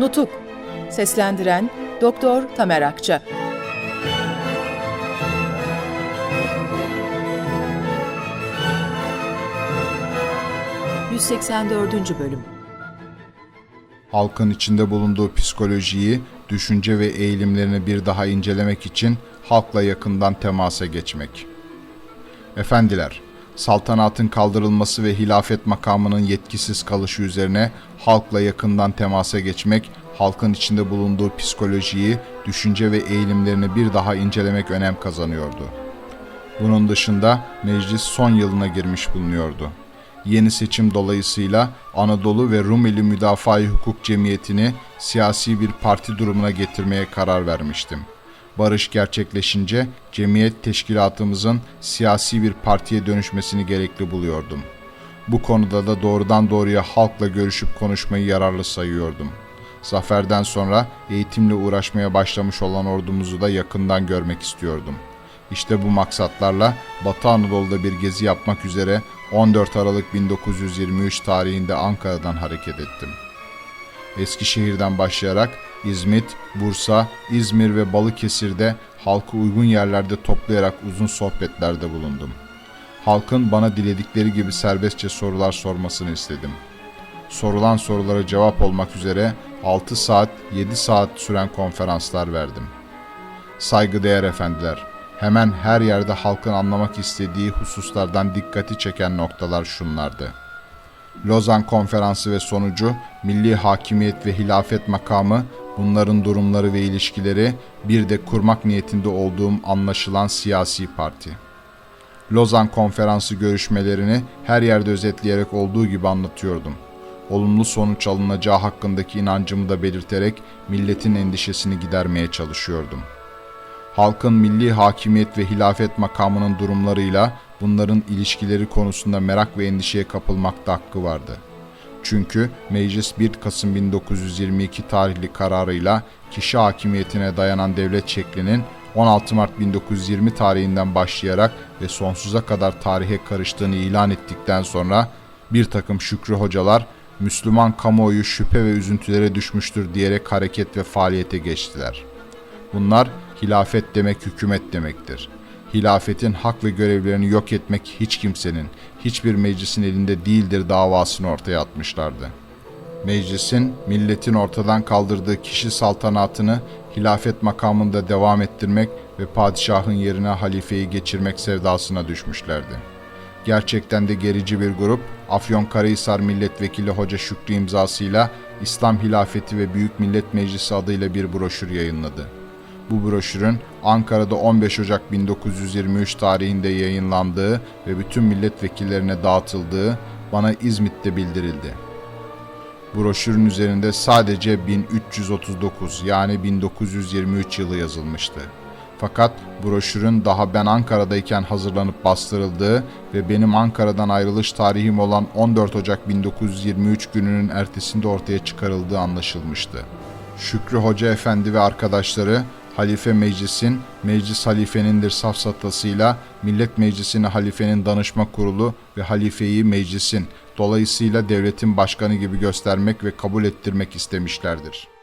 Nutuk Seslendiren Doktor Tamer Akça 184. Bölüm halkın içinde bulunduğu psikolojiyi, düşünce ve eğilimlerini bir daha incelemek için halkla yakından temasa geçmek. Efendiler, saltanatın kaldırılması ve hilafet makamının yetkisiz kalışı üzerine halkla yakından temasa geçmek, halkın içinde bulunduğu psikolojiyi, düşünce ve eğilimlerini bir daha incelemek önem kazanıyordu. Bunun dışında meclis son yılına girmiş bulunuyordu. Yeni seçim dolayısıyla Anadolu ve Rumeli Müdafaa-i Hukuk Cemiyeti'ni siyasi bir parti durumuna getirmeye karar vermiştim. Barış gerçekleşince cemiyet teşkilatımızın siyasi bir partiye dönüşmesini gerekli buluyordum. Bu konuda da doğrudan doğruya halkla görüşüp konuşmayı yararlı sayıyordum. Zaferden sonra eğitimle uğraşmaya başlamış olan ordumuzu da yakından görmek istiyordum. İşte bu maksatlarla Batı Anadolu'da bir gezi yapmak üzere 14 Aralık 1923 tarihinde Ankara'dan hareket ettim. Eskişehir'den başlayarak İzmit, Bursa, İzmir ve Balıkesir'de halkı uygun yerlerde toplayarak uzun sohbetlerde bulundum. Halkın bana diledikleri gibi serbestçe sorular sormasını istedim. Sorulan sorulara cevap olmak üzere 6 saat, 7 saat süren konferanslar verdim. Saygıdeğer efendiler, hemen her yerde halkın anlamak istediği hususlardan dikkati çeken noktalar şunlardı. Lozan Konferansı ve sonucu, milli hakimiyet ve hilafet makamı, bunların durumları ve ilişkileri, bir de kurmak niyetinde olduğum anlaşılan siyasi parti. Lozan Konferansı görüşmelerini her yerde özetleyerek olduğu gibi anlatıyordum. Olumlu sonuç alınacağı hakkındaki inancımı da belirterek milletin endişesini gidermeye çalışıyordum halkın milli hakimiyet ve hilafet makamının durumlarıyla bunların ilişkileri konusunda merak ve endişeye kapılmakta hakkı vardı. Çünkü meclis 1 Kasım 1922 tarihli kararıyla kişi hakimiyetine dayanan devlet şeklinin 16 Mart 1920 tarihinden başlayarak ve sonsuza kadar tarihe karıştığını ilan ettikten sonra bir takım şükrü hocalar Müslüman kamuoyu şüphe ve üzüntülere düşmüştür diyerek hareket ve faaliyete geçtiler. Bunlar hilafet demek hükümet demektir. Hilafetin hak ve görevlerini yok etmek hiç kimsenin, hiçbir meclisin elinde değildir davasını ortaya atmışlardı. Meclisin, milletin ortadan kaldırdığı kişi saltanatını hilafet makamında devam ettirmek ve padişahın yerine halifeyi geçirmek sevdasına düşmüşlerdi. Gerçekten de gerici bir grup, Afyonkarahisar Milletvekili Hoca Şükrü imzasıyla İslam Hilafeti ve Büyük Millet Meclisi adıyla bir broşür yayınladı. Bu broşürün Ankara'da 15 Ocak 1923 tarihinde yayınlandığı ve bütün milletvekillerine dağıtıldığı bana İzmit'te bildirildi. Broşürün üzerinde sadece 1339 yani 1923 yılı yazılmıştı. Fakat broşürün daha ben Ankara'dayken hazırlanıp bastırıldığı ve benim Ankara'dan ayrılış tarihim olan 14 Ocak 1923 gününün ertesinde ortaya çıkarıldığı anlaşılmıştı. Şükrü Hoca Efendi ve arkadaşları Halife Meclis'in, Meclis Halifenindir safsatasıyla Millet Meclisi'ni halifenin danışma kurulu ve halifeyi meclisin, dolayısıyla devletin başkanı gibi göstermek ve kabul ettirmek istemişlerdir.